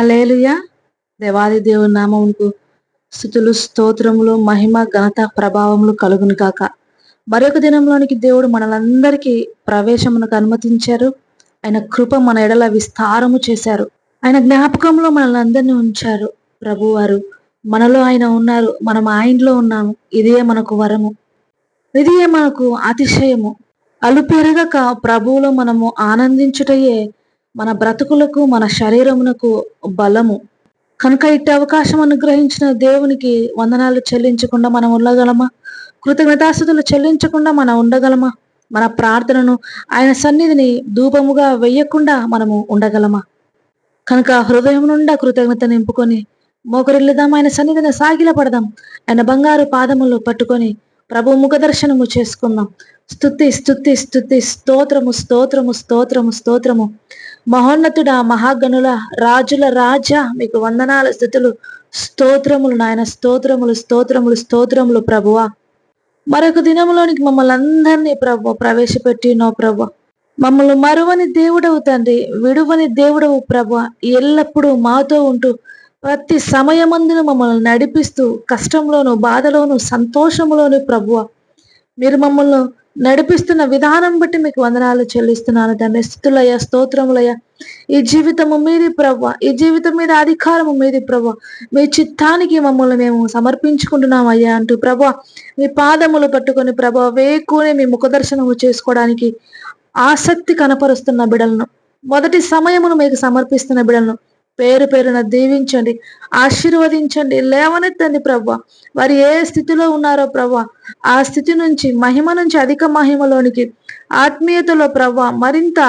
Hallelujah దేవాది దేవుని నామముకు స్థుతులు స్తోత్రములు మహిమ ఘనత ప్రభావములు కలుగును కాక మరొక దినంలోనికి దేవుడు మనలందరికీ ప్రవేశమునకు అనుమతించారు. ఆయన కృప మన ఎడల విస్తారము చేశారు. ఆయన జ్ఞాపకంలో మనల్ని అందరినీ ఉంచారు. ప్రభువారు మనలో ఆయన ఉన్నారు. మనం ఆయనలో ఉన్నాము. ఇదే మనకు వరము. ఇదే మనకు అతిశయము. అలుపెరగక ప్రభువులో మనము ఆనందించుటయే మన బ్రతుకులకు మన శరీరమునకు బలము. కనుక ఇట్టి అవకాశం అనుగ్రహించిన దేవునికి వందనాలు చెల్లించకుండా మనం ఉండగలమా? కృతజ్ఞతాస్థుతులు చెల్లించకుండా మనం ఉండగలమా? మన ప్రార్థనను ఆయన సన్నిధిని ధూపముగా వెయ్యకుండా మనము ఉండగలమా? కనుక హృదయం నుండా కృతజ్ఞత నింపుకొని మోకరిల్లుదాం ఆయన సన్నిధిని సాగిలపడదాం ఆయన బంగారు పాదములు పట్టుకొని ప్రభు ముఖ దర్శనము చేసుకుందాం. స్తుతి స్థుతి స్థుతి స్తోత్రము స్తోత్రము స్తోత్రము స్తోత్రము. మహోన్నతుడ మహాగణుల రాజుల రాజా మీకు వందనాల స్థుతులు. స్తోత్రములు నాయన స్తోత్రములు స్తోత్రములు స్తోత్రములు ప్రభువా. మరొక దినములోనికి మమ్మల్ని అందరినీ ప్రభు ప్రవేశపెట్టినో ప్రభు మమ్మల్ని మరువని దేవుడవు తండ్రి విడువని దేవుడవు ప్రభు ఎల్లప్పుడూ మాతో ఉంటూ ప్రతి సమయమందును మమ్మల్ని నడిపిస్తూ కష్టంలోను బాధలోను సంతోషంలోను ప్రభువ. మీరు మమ్మల్ని నడిపిస్తున్న విధానం బట్టి మీకు వందనాలు చెల్లిస్తున్నాను తండ్రి. స్థుతులయ్య స్తోత్రములయ్య. ఈ జీవితము మీది ప్రవ్వ. ఈ జీవితం మీద అధికారము మీది ప్రభ మీ చిత్తానికి మమ్మల్ని మేము సమర్పించుకుంటున్నాం అయ్యా అంటూ ప్రభ మీ పాదములు పట్టుకొని ప్రభ వేకునే మీ ముఖదర్శనము చేసుకోవడానికి ఆసక్తి కనపరుస్తున్న బిడలను. మొదటి సమయమును మీకు సమర్పిస్తున్న బిడలను. పేరు పేరున దీవించండి ఆశీర్వదించండి లేవనెత్తండి ప్రభా వారు ఏ స్థితిలో ఉన్నారో ప్రభా ఆ స్థితి నుంచి మహిమ నుంచి అధిక మహిమలోనికి ఆత్మీయతలో ప్రభా మరింత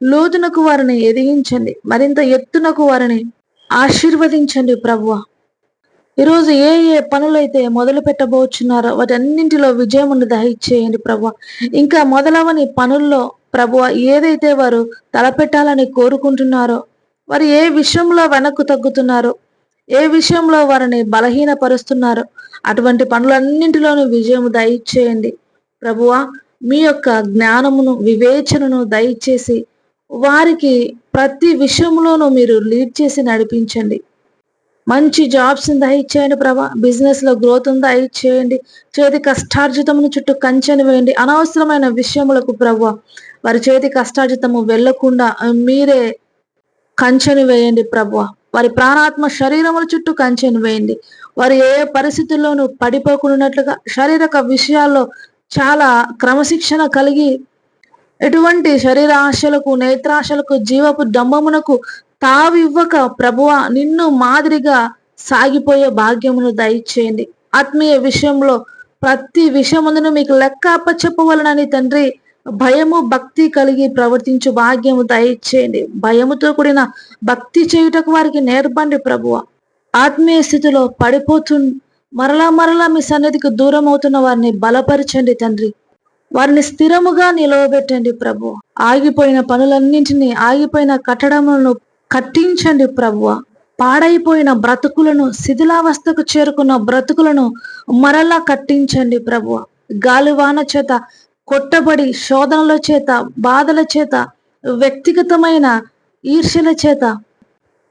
లోతునకు వారిని ఎదిగించండి మరింత ఎత్తునకు వారిని ఆశీర్వదించండి ప్రభు ఈరోజు ఏ ఏ పనులైతే మొదలు పెట్టబోచున్నారో వాటన్నింటిలో విజయమును దయచేయండి ప్రభు ఇంకా మొదలవని పనుల్లో ప్రభు ఏదైతే వారు తలపెట్టాలని కోరుకుంటున్నారో వారు ఏ విషయంలో వెనక్కు తగ్గుతున్నారో ఏ విషయంలో వారిని బలహీనపరుస్తున్నారో అటువంటి పనులన్నింటిలోనూ విజయం దయచేయండి. ప్రభువా మీ యొక్క జ్ఞానమును వివేచనను దయచేసి వారికి ప్రతి విషయంలోనూ మీరు లీడ్ చేసి నడిపించండి. మంచి జాబ్స్ దయచేయండి ప్రభా బిజినెస్లో గ్రోత్ దయచేయండి చేతి కష్టార్జితమును చుట్టూ కంచెను వేయండి. అనవసరమైన విషయములకు ప్రభు వారి చేతి కష్టార్జితము వెళ్ళకుండా మీరే కంచెను వేయండి ప్రభు వారి ప్రాణాత్మ శరీరముల చుట్టూ కంచెను వేయండి. వారు ఏ పరిస్థితుల్లోనూ పడిపోకున్నట్లుగా శారీరక విషయాల్లో చాలా క్రమశిక్షణ కలిగి ఎటువంటి శరీర ఆశలకు నేత్రాశలకు జీవపు డంబమునకు తావివ్వక ప్రభువ నిన్ను మాదిరిగా సాగిపోయే భాగ్యమును దయచేయండి. ఆత్మీయ విషయంలో ప్రతి విషయముందును మీకు లెక్క అప్పచెప్పవలనని తండ్రి భయము భక్తి కలిగి ప్రవర్తించు భాగ్యము దయచేయండి. భయముతో కూడిన భక్తి చేయుటకు వారికి నేర్పండి ప్రభువ. ఆత్మీయ స్థితిలో పడిపోతు మరలా మరలా మీ సన్నిధికి దూరం అవుతున్న వారిని బలపరచండి తండ్రి. వారిని స్థిరముగా నిలవబెట్టండి ప్రభు ఆగిపోయిన పనులన్నింటినీ ఆగిపోయిన కట్టడములను కట్టించండి ప్రభువ. పాడైపోయిన బ్రతుకులను శిథిలావస్థకు చేరుకున్న బ్రతుకులను మరలా కట్టించండి ప్రభువ. గాలివాన చేత కొట్టబడి శోధనల చేత బాధల చేత వ్యక్తిగతమైన ఈర్ష్యల చేత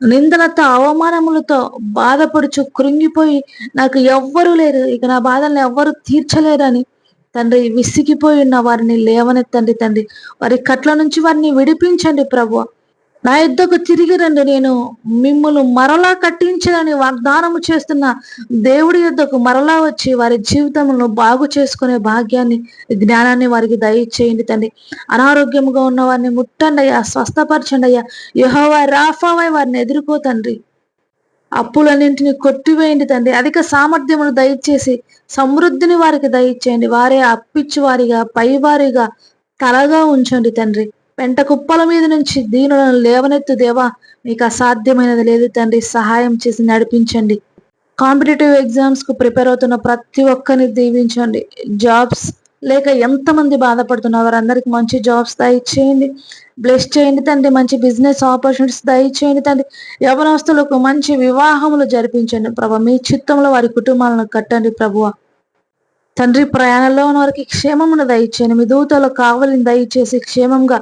నిందలతో అవమానములతో బాధపడుచు కృంగిపోయి నాకు ఎవ్వరూ లేరు. ఇక నా బాధల్ని ఎవ్వరు తీర్చలేరని తండ్రి విసిగిపోయి ఉన్న వారిని లేవనెత్తండి తండ్రి. వారి కట్ల నుంచి వారిని విడిపించండి ప్రభు. నా యుద్ధకు తిరిగి రండి. నేను మిమ్మల్ని మరలా కట్టించాలని వాగ్దానము చేస్తున్న దేవుడి యుద్ధకు మరలా వచ్చి వారి జీవితంలో బాగు చేసుకునే భాగ్యాన్ని జ్ఞానాన్ని వారికి దయచేయండి తండ్రి. అనారోగ్యముగా ఉన్న వారిని ముట్టండి అయ్యా స్వస్థపరచండి అయ్యా యహోవా రాఫావై వారిని ఎదుర్కో తండ్రి. అప్పులన్నింటిని కొట్టివేయండి తండ్రి. అధిక సామర్థ్యమును దయచేసి సమృద్ధిని వారికి దయచేయండి. వారే అప్పిచ్చి వారిగా పైవారిగా తలగా ఉంచండి తండ్రి. పెంట కుప్పల మీద నుంచి దీనులను లేవనెత్తు దేవా మీకు అసాధ్యమైనది లేదు తండ్రి సహాయం చేసి నడిపించండి. కాంపిటేటివ్ ఎగ్జామ్స్కు ప్రిపేర్ అవుతున్న ప్రతి ఒక్కరిని దీవించండి. జాబ్స్ లేక ఎంతమంది బాధపడుతున్నారు వారందరికి మంచి జాబ్స్ దయచేయండి. బ్లెస్ చేయండి తండ్రి మంచి బిజినెస్ ఆపర్చునిటీస్ దయచేయండి తండ్రి. యవనస్తులకు మంచి వివాహములు జరిపించండి. ప్రభా మీ చిత్తంలో వారి కుటుంబాలను కట్టండి ప్రభువా. తండ్రి ప్రయాణంలో ఉన్న వారికి క్షేమమును దయచేయండి. మీ దూతలో కావలిని దయచేసి క్షేమంగా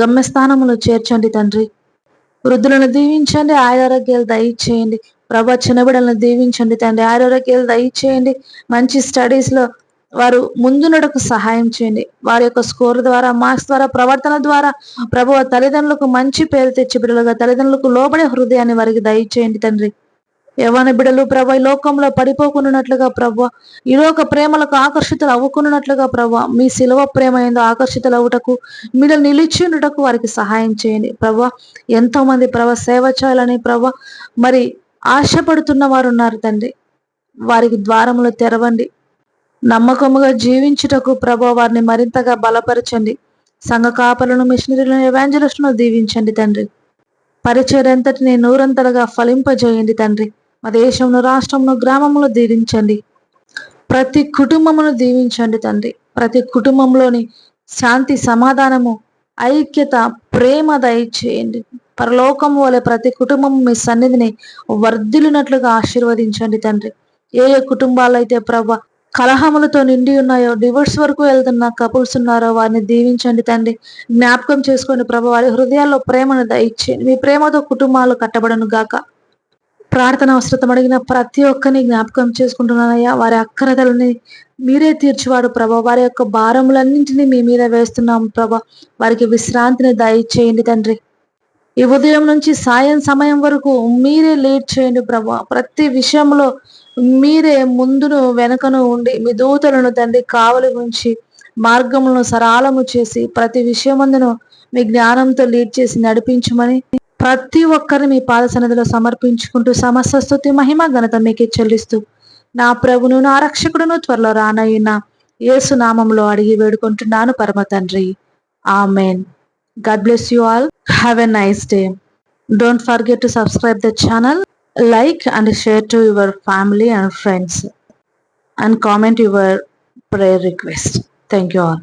గమ్యస్థానమును చేర్చండి తండ్రి. వృద్ధులను దీవించండి ఆయురారోగ్యాలు దయచేయండి. ప్రభా చిన్నబిడలను దీవించండి తండ్రి. ఆయురారోగ్యాలు దయచేయండి. మంచి స్టడీస్లో వారు ముందునడకు సహాయం చేయండి. వారి యొక్క స్కోర్ ద్వారా మార్క్స్ ద్వారా ప్రవర్తన ద్వారా ప్రభు తల్లిదండ్రులకు మంచి పేరు తెచ్చి బిడ్డలుగా తల్లిదండ్రులకు లోబడే హృదయాన్ని వారికి దయచేయండి తండ్రి. యవన బిడలు ప్రభ ఈ లోకంలో పడిపోకున్నట్లుగా ప్రభ ఈ లోక ప్రేమలకు ఆకర్షితులు అవ్వకున్నట్లుగా ప్రభ మీ శిలవ ప్రేమ ఏందో ఆకర్షితులు అవ్వటకు మీరు నిలిచి ఉండటకు వారికి సహాయం చేయండి ప్రభ. ఎంతో మంది ప్రభ సేవ చేయాలని ప్రభ మరి ఆశపడుతున్న వారు ఉన్నారు తండ్రి. వారికి ద్వారములు తెరవండి. నమ్మకముగా జీవించుటకు ప్రభ వారిని మరింతగా బలపరచండి. సంఘ కాపలను మిషనరీలను ఎవాంజలిస్టును దీవించండి తండ్రి. పరిచయంతటిని నూరంతలుగా ఫలింపజేయండి తండ్రి. మా దేశంలో రాష్ట్రంలో గ్రామంలో దీవించండి. ప్రతి కుటుంబమును దీవించండి తండ్రి. ప్రతి కుటుంబంలోని శాంతి సమాధానము ఐక్యత ప్రేమ దయచేయండి. పరలోకం వలె ప్రతి కుటుంబం మీ సన్నిధిని వర్ధిలినట్లుగా ఆశీర్వదించండి తండ్రి. ఏ ఏ కుటుంబాలు అయితే ప్రభ కలహములతో నిండి ఉన్నాయో డివోర్స్ వరకు వెళ్తున్న కపుల్స్ ఉన్నారో వారిని దీవించండి తండ్రి. జ్ఞాపకం చేసుకోండి ప్రభ వారి హృదయాల్లో ప్రేమను దయచేయండి. మీ ప్రేమతో కుటుంబాలు కట్టబడను గాక ప్రార్థన అవసరం అడిగిన ప్రతి ఒక్కరిని జ్ఞాపకం చేసుకుంటున్నానయ్యా. వారి అక్కరతలని మీరే తీర్చివాడు ప్రభా. వారి యొక్క భారములన్నింటినీ మీ మీద వేస్తున్నాం ప్రభా. వారికి విశ్రాంతిని దయచేయండి తండ్రి. ఈ ఉదయం నుంచి సాయం సమయం వరకు మీరే లేట్ చేయండి ప్రభా. ప్రతి విషయంలో మీరే ముందును వెనకను ఉండి మీ దూతలను తండ్రి కావలి ఉంచి మార్గములను సరాలము చేసి ప్రతి విషయమందును మీ జ్ఞానంతో లీడ్ చేసి నడిపించమని ప్రతి ఒక్కరిని మీ పాద సన్నిధిలో సమర్పించుకుంటూ సమస్త స్థుతి మహిమ ఘనత మీకే చెల్లిస్తూ నా ప్రభును నా రక్షకుడును త్వరలో రానయ్యిన యేసు నామంలో అడిగి వేడుకుంటున్నాను పరమ తండ్రి. Amen God bless you all have a nice day don't forget to subscribe the channel like and share to your family and friends and comment your prayer request thank you all